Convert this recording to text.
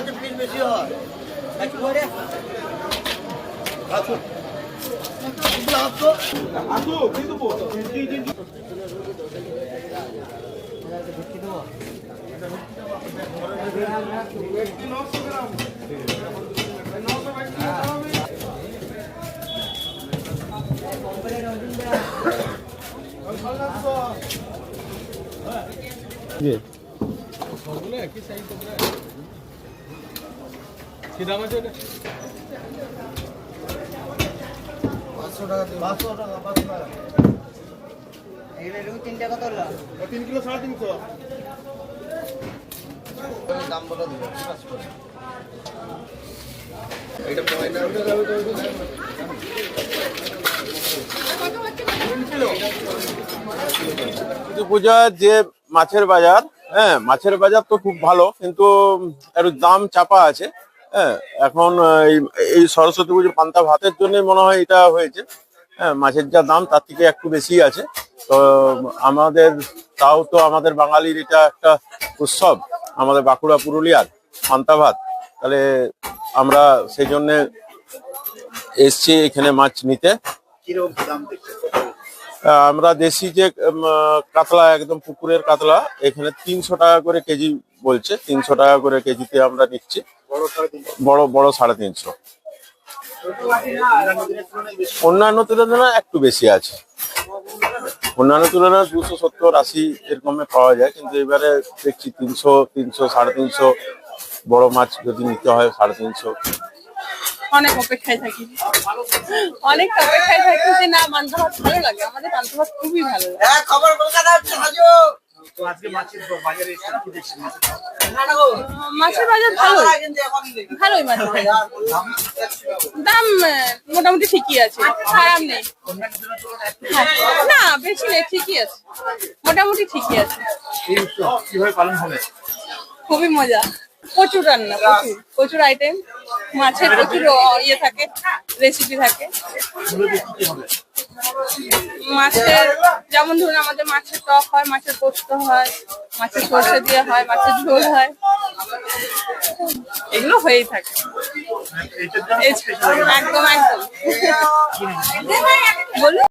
মাছের পিস বেশি হয়। আসুন এগুলো আসো পাঁচশো টাকা পাঁচশো টাকা পাঁচশো টাকা। তিন কিলো সাড়ে তিনশো। দাম বলে দেবো এটা পয়লা কিন্তু পূজার যে মাছের বাজার হ্যাঁ মাছের বাজার তো খুব ভালো কিন্তু একটু দাম চাপা আছে। হ্যাঁ এখন এই সরস্বতী পুজোর পান্তা ভাতের জন্য মনে হয় এটা হয়েছে। হ্যাঁ মাছের যা দাম তার থেকে একটু বেশি আছে। তো আমাদের তাও তো আমাদের বাঙালির এটা একটা উৎসব আমাদের বাঁকুড়া পুরুলিয়ার পান্তা ভাত। তাহলে আমরা সেই জন্যে এসছি এখানে মাছ নিতে। আমরা দেশি যে কাতলা একদম পুকুরের কাতলা এখানে তিনশো টাকা করে কেজি বলছে তিনশো টাকা করে কেজিতে আমরা নিচ্ছি। বড় বড় সাড়ে তিনশো। অন্যান্য তুলনায় একটু বেশি আছে। অন্যান্য তুলনায় দুশো সত্তর আশি এরকমে পাওয়া যায় কিন্তু এবারে দেখছি তিনশো তিনশো সাড়ে তিনশো বড় মাছ যদি নিতে হয় সাড়ে তিনশো। অনেক অপেক্ষায় থাকি। অনেক অপেক্ষায় থাকি যে না পান্তা ভাত ভালো লাগে। আমাদের পান্তা ভাত খুবই ভালো লাগে। হ্যাঁ খবর কলকাতা হচ্ছে হাজো। তো আজকে মাছের বাজারে কি দেখছেন মাছের বাজার ভালো। ভালোই দাম মোটামুটি ঠিকই আছে। খারাপ নেই। না বেশি নেই ঠিকই আছে। মোটামুটি ঠিকই আছে। কীভাবে পালন হবে? খুবই মজা। প্রচুর রান্না প্রচুর। প্রচুর আইটেম মাছের প্রচুর ইয়ে থাকে রেসিপি থাকে। মাছের যেমন ধরুন আমাদের মাছের টক হয় মাছের পোস্ত হয় মাছের সর্ষে দিয়ে হয় মাছের ঝোল হয়। এগুলো হয়েই থাকে। এই- একদম একদম। বলুন।